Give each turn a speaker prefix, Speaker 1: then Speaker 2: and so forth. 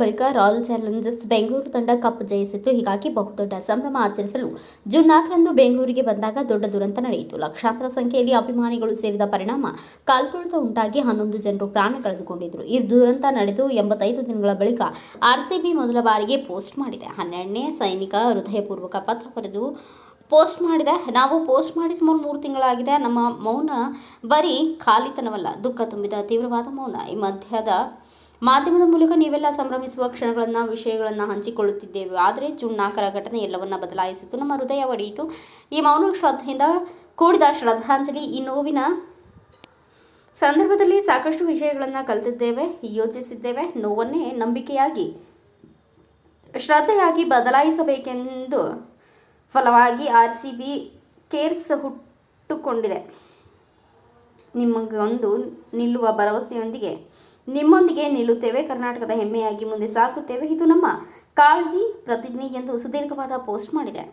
Speaker 1: ಬಳಿಕ royal Challengers Bengaluru ತಂಡ cup ಜಯಿಸಿತ್ತು. ಹೀಗಾಗಿ ಬಹುದೊಡ್ಡ ಸಂಭ್ರಮ ಆಚರಿಸಲು ಜೂನ್ ನಾಲ್ಕರಂದು ಬೆಂಗಳೂರಿಗೆ ಬಂದಾಗ ದೊಡ್ಡ ದುರಂತ ನಡೆಯಿತು. ಲಕ್ಷಾಂತರ ಸಂಖ್ಯೆಯಲ್ಲಿ ಅಭಿಮಾನಿಗಳು ಸೇರಿದ ಪರಿಣಾಮ ಕಾಲ್ತುಳಿತ ಉಂಟಾಗಿ ಹನ್ನೊಂದು ಜನರು ಪ್ರಾಣ ಕಳೆದುಕೊಂಡಿದ್ದರು ಈ ದುರಂತ ನಡೆದು ಎಂಬತ್ತೈದು ದಿನಗಳ ಬಳಿಕ ಆರ್ಸಿಬಿ ಮೊದಲ ಬಾರಿಗೆ ಪೋಸ್ಟ್ ಮಾಡಿದೆ. ಹನ್ನೆರಡನೇ ಸೈನಿಕ ಹೃದಯಪೂರ್ವಕ ಪತ್ರ ಬರೆದು ಪೋಸ್ಟ್ ಮಾಡಿದೆ. ನಾವು ಪೋಸ್ಟ್ ಮಾಡಿ ಸುಮಾರು ಮೂರು ತಿಂಗಳಾಗಿದೆ. ನಮ್ಮ ಮೌನ ಬರೀ ಖಾಲಿತನವಲ್ಲ, ದುಃಖ ತುಂಬಿದ ತೀವ್ರವಾದ ಮೌನ. ಈ ಮಧ್ಯದ ಮಾಧ್ಯಮದ ಮೂಲಕ ನೀವೆಲ್ಲ ಸಂಭ್ರಮಿಸುವ ಕ್ಷಣಗಳನ್ನು, ವಿಷಯಗಳನ್ನು ಹಂಚಿಕೊಳ್ಳುತ್ತಿದ್ದೇವೆ. ಆದರೆ ಜೂನ್ ನಾಲ್ಕರ ಘಟನೆ ಎಲ್ಲವನ್ನ ಬದಲಾಯಿಸಿತು ನಮ್ಮ ಹೃದಯ ಒಡೆಯಿತು. ಈ ಮೌನ ಶ್ರದ್ಧೆಯಿಂದ ಕೂಡಿದ ಶ್ರದ್ಧಾಂಜಲಿ ಈ ನೋವಿನ ಸಂದರ್ಭದಲ್ಲಿ ಸಾಕಷ್ಟು ವಿಷಯಗಳನ್ನು ಕಲಿತಿದ್ದೇವೆ, ಯೋಚಿಸಿದ್ದೇವೆ. ನೋವನ್ನೇ ನಂಬಿಕೆಯಾಗಿ, ಶ್ರದ್ಧೆಯಾಗಿ ಬದಲಾಯಿಸಬೇಕೆಂದು ಫಲವಾಗಿ ಆರ್ ಸಿ ಬಿ ಕೇರ್ಸ್ ಹುಟ್ಟುಕೊಂಡಿದೆ. ನಿಮಗೊಂದು ನಿಲ್ಲುವ ಭರವಸೆಯೊಂದಿಗೆ ನಿಮ್ಮೊಂದಿಗೆ ನಿಲ್ಲುತ್ತೇವೆ. ಕರ್ನಾಟಕದ ಹೆಮ್ಮೆಯಾಗಿ ಮುಂದೆ ಸಾಗುತ್ತೇವೆ. ಇದು ನಮ್ಮ ಕಾಳಜಿ ಪ್ರತಿಜ್ಞೆ ಎಂದು ಸುದೀರ್ಘವಾದ ಪೋಸ್ಟ್ ಮಾಡಿದೆ.